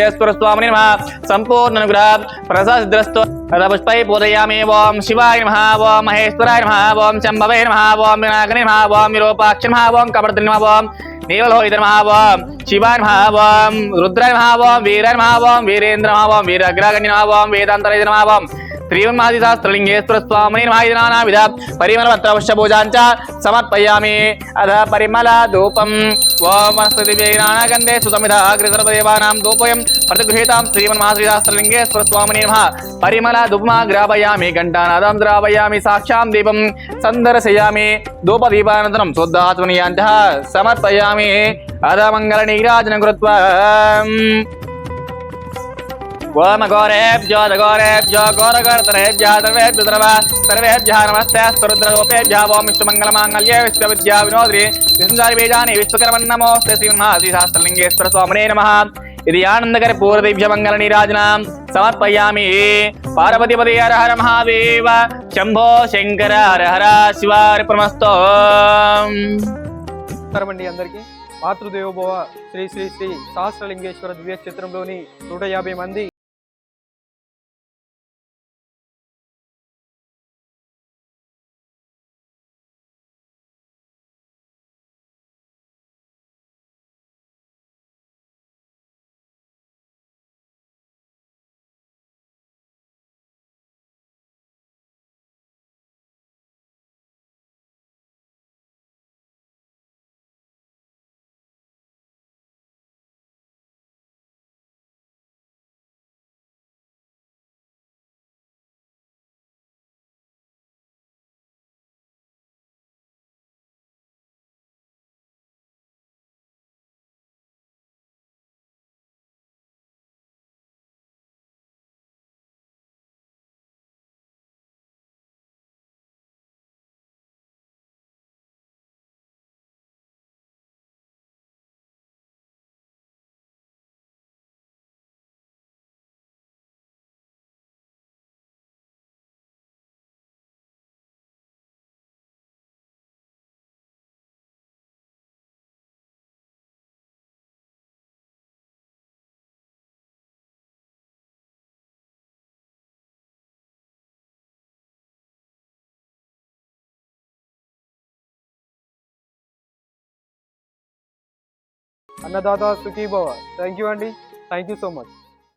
వ్యవసాయంగ స్వామి నమ సంపూర్ణ అనుగ్రహ ప్రసాద్రస్తో తద పుష్పై పూజయామి ఓం శివాయ నమ ఓం మహేశ్వరాయ నమ ఓం శంభవే నమ ఓం వినాయకనే నమ ఓం విరూపాక్ష నమ ఓం కపర్ద్రి నమ ఓం నీవలోహిత నమ ఓం శివాయ నమ ఓం రుద్రాయ నమ ఓం వీరాయ నమ ఓం వీరేంద్ర నమ ఓం వీరగ్రగణ్య నమ ఓం వేదాంతరాయ నమ ఓం శ్రీమన్మాదిశాస్త్రలింగేశ్వర స్వామిని మహాయుధనానావిధ పరిమళపత్రవశ్య పూజాంచ సమర్పయామి అధ పరిమళ ధూపం ఓం వనస్పతి సుతమిధ అగ్రసర్వదేవానాం ధూపయం ప్రతిగృహీతాం శ్రీమన్మాదిశాస్త్రలింగేశ్వర స్వామిని నమః పరిమళ ధూపమా గ్రాపయామి ఘంటానాదం ద్రాపయామి సాక్షాం దీపం సందర్శయామి ధూపదీపానంతరం శుద్ధాత్మనీయాంత సమర్పయామి అధ మంగళ నీరాజనం కృత్వా ఓం ఘోరేభ్యో ఘోరేభ్యో ఘోరఘోరతరేభ్యः సర్వేభ్యో సర్వ సర్వేభ్యः నమస్తే స్తరుద్రగోపేభ్యः ఓం విష్ణుమంగళమాంగళ్యే విశ్వవిద్యా వినోద్రి విష్ణుదారి బీజాని విశ్వకర్మన్ నమోస్తే శ్రీమన్మహాశ్రీశాస్త్రలింగేశ్వర స్వామినే నమః ఇది ఆనందకర పూర్వదిభ్య మంగళ నీరాజనాం సమర్పయామి పార్వతిపతి హర హర మహాదేవ శంభో శంకర హర హర శివార్పణమస్తో నమస్కారం అండి అందరికీ మాతృదేవోభవ శ్రీ శ్రీ శ్రీ సహస్రలింగేశ్వర దివ్య చిత్రంలోని నూట యాభై మంది అన్నదాత సుఖీభవ. థ్యాంక్ యూ అండి. Thank you so much